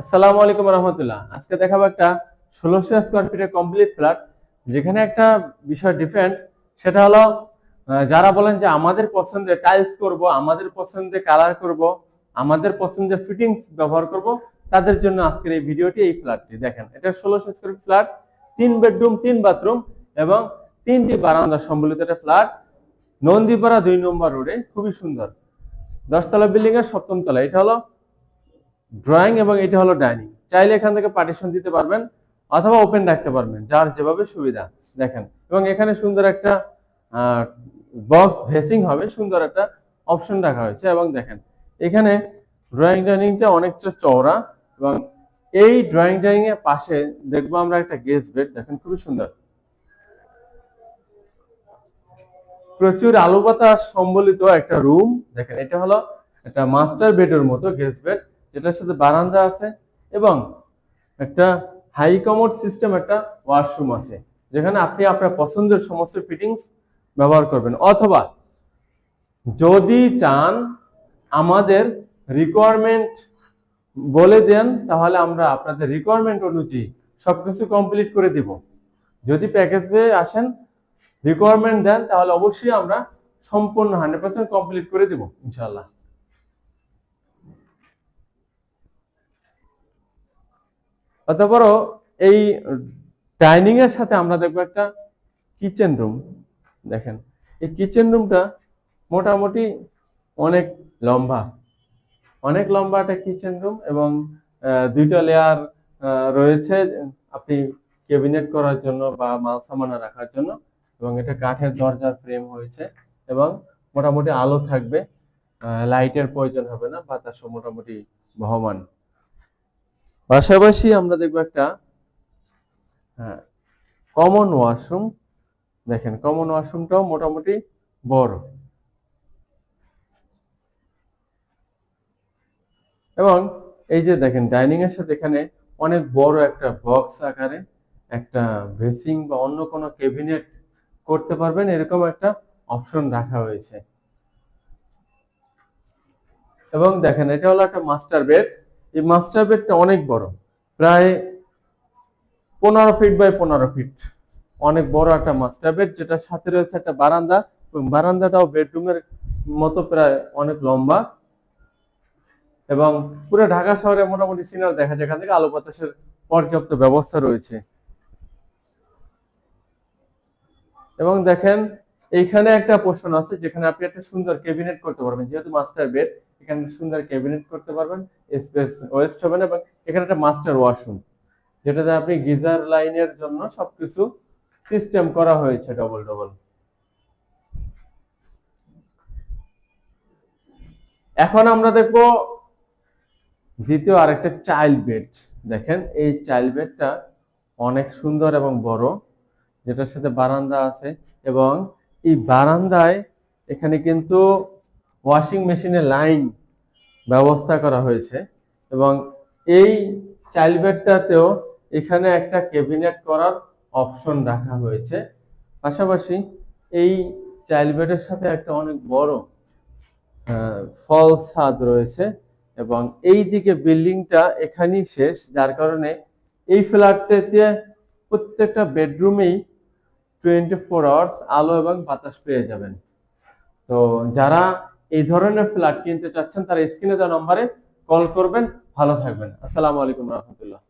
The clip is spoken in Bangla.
আসসালামু আলাইকুম রহমতুল্লাহ। আজকে দেখাবো একটা ষোলোশো স্কোয়ার ফিটের কমপ্লিট ফ্ল্যাট যেখানে একটা বিষয় ডিফারেন্ট সেটা হলো যারা বলেন যে আমাদের পছন্দের টাইলস করব, আমাদের পছন্দের কালার করব, আমাদের পছন্দের ফিটিংস ব্যবহার করব, তাদের জন্য আজকের এই ভিডিওটি এই ফ্ল্যাটটি দেখেন, এটা ষোলোশো স্কোয়ার ফ্ল্যাট তিন বেডরুম তিন বাথরুম এবং তিনটি বারান্দা সম্বলিত একটা ফ্ল্যাট নন্দীপাড়া দুই নম্বর রোডে খুবই সুন্দর। দশতলা বিল্ডিং এর সপ্তম তলা, এটা হলো ড্রয়িং এবং এটা হলো ডাইনিং চাইলে এখান থেকে পার্টিশন দিতে পারবেন অথবা ওপেন রাখতে পারবেন, যার যেভাবে সুবিধা। দেখেন, এবং এখানে সুন্দর একটা বক্স ভেসিং হবে, সুন্দর একটা অপশন রাখা হয়েছে। এবং দেখেন, এখানে ড্রয়িং ডাইনিংটা অনেকটা চওড়া এবং এই ড্রয়িং ডাইনিং এর পাশে দেখব আমরা একটা গেস্ট বেড দেখেন, খুবই সুন্দর। প্রচুর আলো বাতাস সম্বলিত একটা রুম দেখেন, এটা হলো একটা মাস্টার বেডের মতো গেস্ট বেড যেটার সাথে বারান্দা আছে এবং একটা হাই কমোড সিস্টেম একটা ওয়াশরুম আছে, যেখানে আপনি আপনার পছন্দের সমস্ত ফিটিংস ব্যবহার করবেন। অথবা যদি চান আমাদের রিকোয়ারমেন্ট বলে দেন, তাহলে আমরা আপনাদের রিকোয়ারমেন্ট অনুযায়ী সবকিছু কমপ্লিট করে দিব। যদি প্যাকেজ আসেন রিকোয়ারমেন্ট দেন, তাহলে অবশ্যই আমরা সম্পূর্ণ হান্ড্রেড পার্সেন্ট কমপ্লিট করে দিব ইনশাল্লাহ অতপর এই ডাইনিং এর সাথে আমরা দেখব একটা কিচেন রুম দেখেন, এই কিচেন রুমটা মোটামুটি অনেক লম্বা। অনেক লম্বা একটা কিচেন রুম এবং দুইটা লেয়ার রয়েছে আপনি ক্যাবিনেট করার জন্য বা মাল সামানা রাখার জন্য এবং এটা কাঠের দরজার ফ্রেম হয়েছে এবং মোটামুটি আলো থাকবে। লাইটের প্রয়োজন হবে না, বাতাসও মোটামুটি বহমান। পাশাপাশি আমরা দেখব একটা হ্যাঁ কমন ওয়াশরুম দেখেন কমন ওয়াশরুমটাও মোটামুটি বড়। এবং এই যে দেখেন ডাইনিং এর সাথে এখানে অনেক বড় একটা বক্স আকারে একটা ভেসিং বা অন্য কোনো ক্যাবিনেট করতে পারবেন, এরকম একটা অপশন রাখা হয়েছে। এবং দেখেন এটা হলো একটা মাস্টার বেড এই মাস্টার বেডটা অনেক বড়। প্রায় পনেরো ফিট বাই পনেরো ফিট অনেক বড় একটা মাস্টার বেড, যেটা সাথে রয়েছে একটা বারান্দা। বারান্দাটাও বেডরুমের মতো প্রায় অনেক লম্বা। এবং পুরো ঢাকা শহরে মোটামুটি সিনার দেখা যায়। এখান থেকে আলো বাতাসের পর্যাপ্ত ব্যবস্থা রয়েছে। এবং দেখেন, এইখানে একটা পোর্শন আছে, যেখানে আপনি একটা সুন্দর ক্যাবিনেট করতে পারবেন, যেহেতু মাস্টার বেড। এখানে সুন্দর ক্যাবিনেট করতে পারবেন, স্পেস ওয়েস্ট হবে না, এবং এখানে একটা মাস্টার ওয়াশরুম, যেটাতে আপনি গিজার লাইনের জন্য সবকিছু সিস্টেম করা হয়েছে ডবল ডবল এখন আমরা দেখব দ্বিতীয় আরেকটা চাইল্ড বেড দেখেন, এই চাইল্ড বেডটা অনেক সুন্দর এবং বড়, যেটার সাথে বারান্দা আছে, এবং এই বারান্দায় এখানে কিন্তু ওয়াশিং মেশিনের লাইন ব্যবস্থা করা হয়েছে এবং এই চাইল্ড বেডটাতেও এখানে একটা ক্যাবিনেট করার অপশন রাখা হয়েছে। পাশাপাশি এই চাইল্ড বেডের সাথে একটা অনেক বড় ফল ছাদ রয়েছে এবং এই দিকে বিল্ডিংটা এখানেই শেষ, যার কারণে এই ফ্ল্যাটটাতে প্রত্যেকটা বেডরুমেই টোয়েন্টি ফোর আওয়ার্স আলো এবং বাতাস পেয়ে যাবেন। তো যারা এই ধরনের ফ্ল্যাট কিনতে চাচ্ছেন তারা স্ক্রিনে দেওয়া নম্বরে কল করবেন। ভালো থাকবেন। আসসালামু আলাইকুম রহমতুল্লাহ।